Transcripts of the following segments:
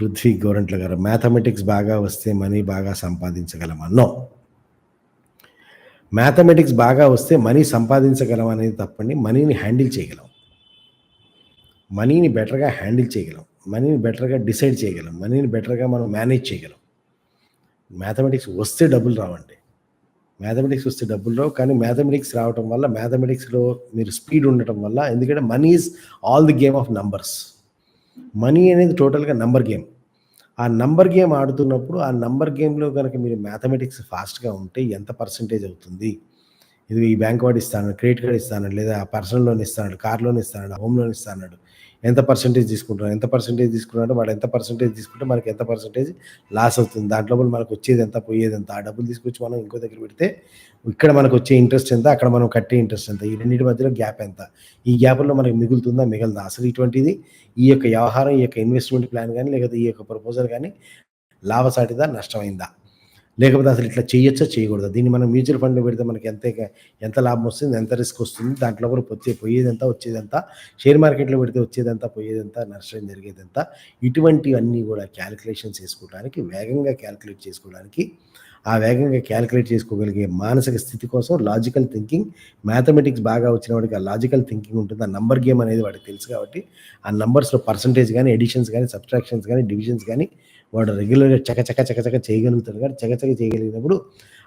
పృథ్వీ గోరంట్ల గారు మ్యాథమెటిక్స్ బాగా వస్తే మనీ బాగా సంపాదించగలమా? నో మ్యాథమెటిక్స్ బాగా వస్తే మనీ సంపాదించగలం అనేది తప్పండి. మనీని హ్యాండిల్ చేయగలం. మనీని బెటర్గా హ్యాండిల్ చేయగలం. మనీని బెటర్గా డిసైడ్ చేయగలం. మనీని బెటర్గా మనం మేనేజ్ చేయగలం. మ్యాథమెటిక్స్ వస్తే డబ్బులు రావండి. మ్యాథమెటిక్స్ వస్తే డబ్బులు రావు. కానీ మ్యాథమెటిక్స్ రావటం వల్ల మ్యాథమెటిక్స్లో మీరు స్పీడ్ ఉండటం వల్ల ఎందుకంటే money is all the game of numbers money అనేది టోటల్గా నంబర్ గేమ్. ఆ నంబర్ గేమ్ ఆడుతున్నప్పుడు ఆ నంబర్ గేమ్లో కనుక మీరు మ్యాథమెటిక్స్ ఫాస్ట్గా ఉంటే ఎంత పర్సంటేజ్ అవుతుంది? ఇది ఈ బ్యాంక్ వాడు ఇస్తాను క్రెడిట్ కార్డ్ ఇస్తాను లేదా పర్సనల్ లోన్ ఇస్తాడు కార్ లోన్ ఇస్తాడు హోమ్ లోన్ ఇస్తాడు ఎంత పర్సంటేజ్ తీసుకుంటున్నాడు ఎంత పర్సంటేజ్ తీసుకున్నాడు వాడు ఎంత పర్సంటేజ్ తీసుకుంటే మనకి ఎంత పర్సంటేజ్ లాస్ అవుతుంది. దాంట్లో మనకు వచ్చేది ఎంత పోయేది ఎంత. ఆ డబ్బులు తీసుకొచ్చి మనం ఇంకో దగ్గర పెడితే ఇక్కడ మనకు వచ్చే ఇంట్రెస్ట్ ఎంత అక్కడ మనం కట్టే ఇంట్రెస్ట్ ఎంత. ఈ రెండింటి మధ్యలో గ్యాప్ ఎంత? ఈ గ్యాప్లో మనకి మిగులుతుందా మిగలదా? అసలు ఇటువంటిది ఈ యొక్క వ్యవహారం ఈ యొక్క ఇన్వెస్ట్మెంట్ ప్లాన్ కానీ లేకపోతే ఈ యొక్క ప్రపోజల్ కానీ లాభసాటిదా నష్టమైందా? లేకపోతే అసలు ఇట్లా చేయొచ్చా? చేయకూడదా? దీన్ని మనం మ్యూచువల్ ఫండ్లో పెడితే మనకి ఎంత ఎంత లాభం వస్తుంది? ఎంత రిస్క్ వస్తుంది? దాంట్లో కూడా వచ్చే పోయేదంతా వచ్చేదంతా షేర్ మార్కెట్లో పెడితే వచ్చేదంతా పోయేదంతా నష్టం జరిగేదంతా ఇటువంటివన్నీ కూడా క్యాలిక్యులేషన్స్ చేసుకోవడానికి వేగంగా క్యాలిక్యులేట్ చేసుకోవడానికి ఆ వేగంగా క్యాలిక్యులేట్ చేసుకోగలిగే మానసిక స్థితి కోసం లాజికల్ థింకింగ్ మ్యాథమెటిక్స్ బాగా వచ్చిన వాడికి ఆ లాజికల్ థింకింగ్ ఉంటుంది. ఆ నంబర్ గేమ్ అనేది వాడికి తెలుసు కాబట్టి ఆ నంబర్స్లో పర్సంటేజ్ కానీ ఎడిషన్స్ కానీ సబ్స్ట్రాక్షన్స్ కానీ డివిజన్స్ కానీ వాడు రెగ్యులర్గా చకచక చకచక చేయగలుగుతాడు. కానీ చకచక చేయగలిగినప్పుడు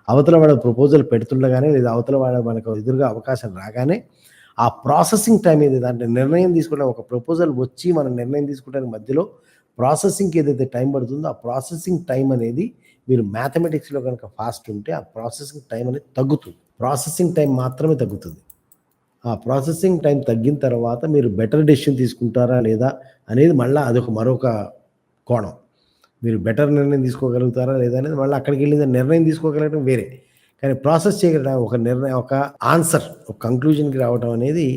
అవతల వాడు ప్రపోజల్ పెడుతుండగానే లేదా అవతల వాడు మనకు ఎదురుగా అవకాశం రాగానే ఆ ప్రాసెసింగ్ టైం ఏది దాంట్లో నిర్ణయం తీసుకోవడం ఒక ప్రపోజల్ వచ్చి మనం నిర్ణయం తీసుకోవడానికి మధ్యలో ప్రాసెసింగ్కి ఏదైతే టైం పడుతుందో ఆ ప్రాసెసింగ్ టైం అనేది మీరు మ్యాథమెటిక్స్లో కనుక ఫాస్ట్ ఉంటే ఆ ప్రాసెసింగ్ టైం అనేది తగ్గుతుంది. ప్రాసెసింగ్ టైం మాత్రమే తగ్గుతుంది. ఆ ప్రాసెసింగ్ టైం తగ్గిన తర్వాత మీరు బెటర్ డెసిషన్ తీసుకుంటారా లేదా అనేది మళ్ళీ అదొక మరొక కోణం. మీరు బెటర్ నిర్ణయం తీసుకోగలుగుతారా లేదా అనేది మళ్ళీ అక్కడికి వెళ్ళిన నిర్ణయం తీసుకోగలగడం వేరే. కానీ ప్రాసెస్ చేయడం ఒక నిర్ణయం ఒక ఆన్సర్ ఒక కంక్లూజన్కి రావడం అనేది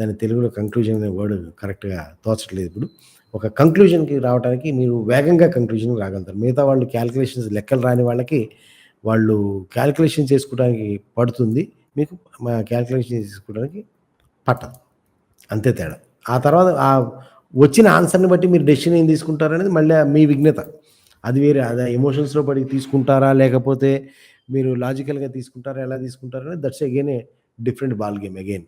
దాని తెలుగులో కంక్లూజన్ అనే వర్డ్ కరెక్ట్గా తోచట్లేదు ఇప్పుడు. ఒక కంక్లూజన్కి రావడానికి మీరు వేగంగా కంక్లూజన్కి రాగలుగుతారు. మిగతా వాళ్ళు క్యాలిక్యులేషన్స్ లెక్కలు రాని వాళ్ళకి వాళ్ళు క్యాలిక్యులేషన్ చేసుకోవడానికి పడుతుంది. మీకు మా క్యాలిక్యులేషన్ చేసుకోవడానికి పట్టదు. అంతే తేడా. ఆ తర్వాత ఆ వచ్చిన ఆన్సర్ని బట్టి మీరు డెసిషన్ ఏం తీసుకుంటారనేది మళ్ళీ మీ విఘ్నత. అది వేరే అది ఎమోషన్స్లో పడి తీసుకుంటారా? లేకపోతే మీరు లాజికల్గా తీసుకుంటారా? ఎలా తీసుకుంటారా? అనేది that's again a different ball game again